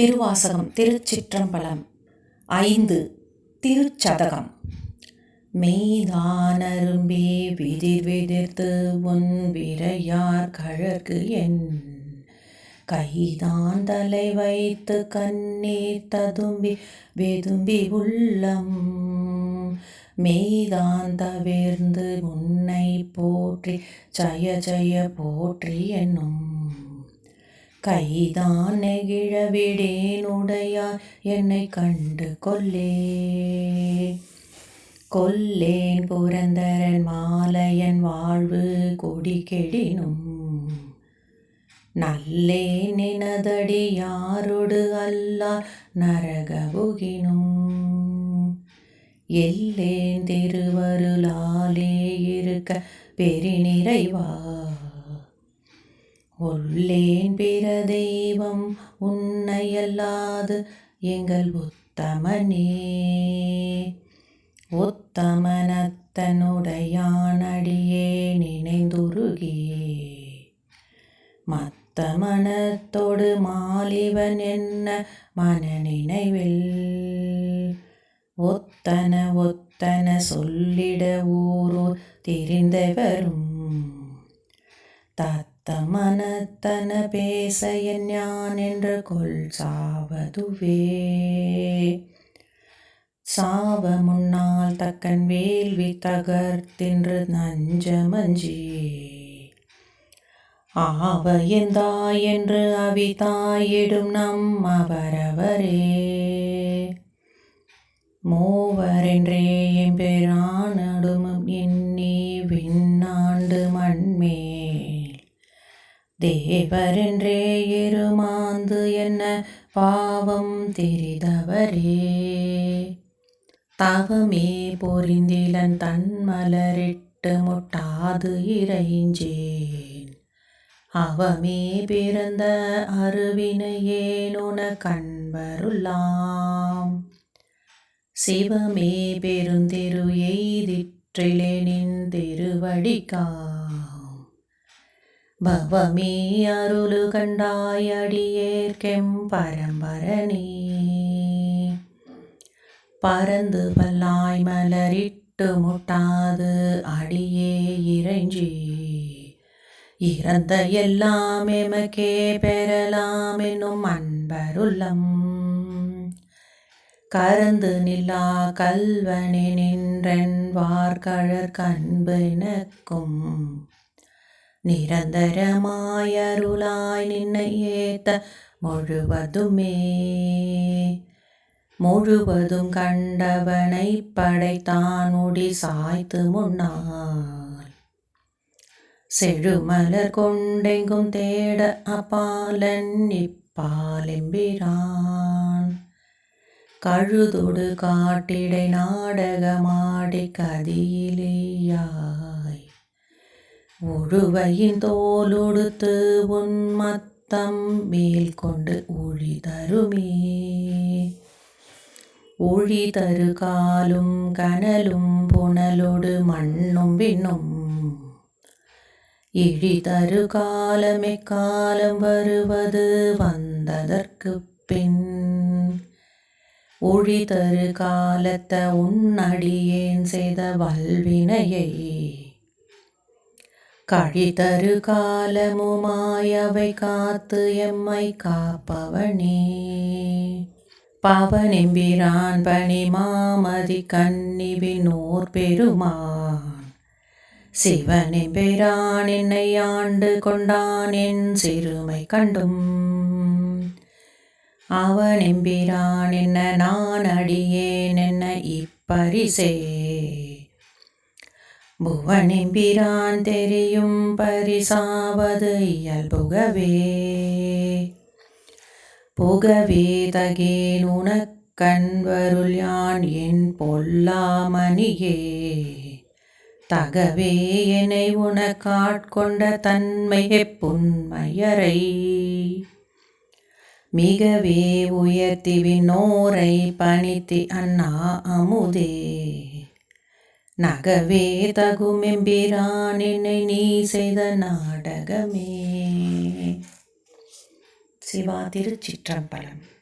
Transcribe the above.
திருவாசகம் திருச்சிற்றம்பலம். ஐந்து திருச்சதகம். மெய்தானரும்பே விதிர் விதிர்த்து உன் விரையார் கழற்கு என். கைதான் தலை வைத்து கண்ணீர் ததும்பி வெதும்பி உள்ளம். மெய்தான் தவிர்ந்து உன்னை போற்றி ஜய ஜய போற்றி என்னும். கைதான் நெகிழவிடேனுடையார் என்னை கண்டு கொல்லே கொல்லேன் புரந்தரன் மாலையன் வாழ்வு கொடி கெடினும். நல்லே நினதடி யாரொடு அல்லார் நரகபுகினும் எல்லேன் திருவருளாலே இருக்க பெருநிறைவா. உள்ளேன் பிற தெய்வம் உன்னையல்லாது எங்கள் உத்தமனே. உத்தமனத்தனுடையானடியே நினைந்துருகே. மத்த மனத்தோடு மாலிவன் என்ன மன நினைவில் ஒத்தன ஒத்தன சொல்லிட ஊரூர் தெரிந்தவரும். தத் தமனத்தன பேச ஞான் என்ற கொள் சாவதுவே. சாவ முன்னால் தக்கன் வேள்வி தகர்த்தின்று நஞ்சமஞ்சி. ஆவ எந்தாய் என்று அவிதாயிடும் நம் அவரவரே மூவரென்றே எம்பெறானடும் எண்ணி விண்ணாண்டு மண்மே. தேவரென்றே இருமாந்து என்ன பாவம் தெரிதவரே தவமே பொறிந்திலன் தன்மலரிட்டு முட்டாது இறைஞ்சேன். அவமே பிறந்த அருவினையேனுன கண்பருலாம் சிவமே பெருந்திரு எய்திற்றிலே நின் திருவடிக்கா பவமே அருளு கண்டாயடியேற்கெம் பரம்பரனே பறந்து பல்லாய் மலரிட்டு முட்டாது அடியே இறைஞ்சி. இறந்த எல்லாம் எமக்கே பெறலாம் என்னும் அன்பருள்ளம். கறந்து நில்லா கல்வனே நின்றன் வார்கழற் கண்பு எனக்கும் நிரந்தரமாயருளாய் நின்னை ஏத்த முழுவதுமே. முழுவதும் கண்டவனை படைத்தானுடி சாய்த்து முன்னால் செழுமலர் கொண்டெங்கும் தேட அபாலன் இப்பாலெம்பிரான் கழுதொடு காட்டிடை நாடகமாடி கதியிலேயா உழுவையின் தோலுடுத்து உன்மத்தம் மேல் கொண்டு ஒழி தருமே ஒழி தரு காலும் கனலும் புனலோடு மண்ணும் விண்ணும். இழி தரு காலமே காலம் வருவது வந்ததற்கு பின். ஒழி தரு காலத்த உன்னடியேன் செய்த வல்வினையை கழிதரு காலமுமாயவை காத்து எம்மை காப்பவனே பவனெம்பிரான் பணி மாமதி கன்னிவினோர் பெருமான் சிவனெம்பிரான் என்னை ஆண்டு கொண்டான் என் சிறுமை கண்டும் அவன் எம்பிரான் என்ன நான் அடியேன் என்ன இப்பரிசே புவனிம்பிரான் தெரியும் பரிசாவது இயல் புகவே தகேன் உனக்கண்வருள் யான் என் பொல்லாமணியே தகவே என்னை உனக்காட்கொண்ட தன்மையே புன்மையரை மிகவே உயர்த்தி விண்ணோரை பணித்தி அண்ணா அமுதே நகவே தகுமெம்பிரான் என்னை நீ செய்த நாடகமே. சிவா திருச்சிற்றம்பலம்.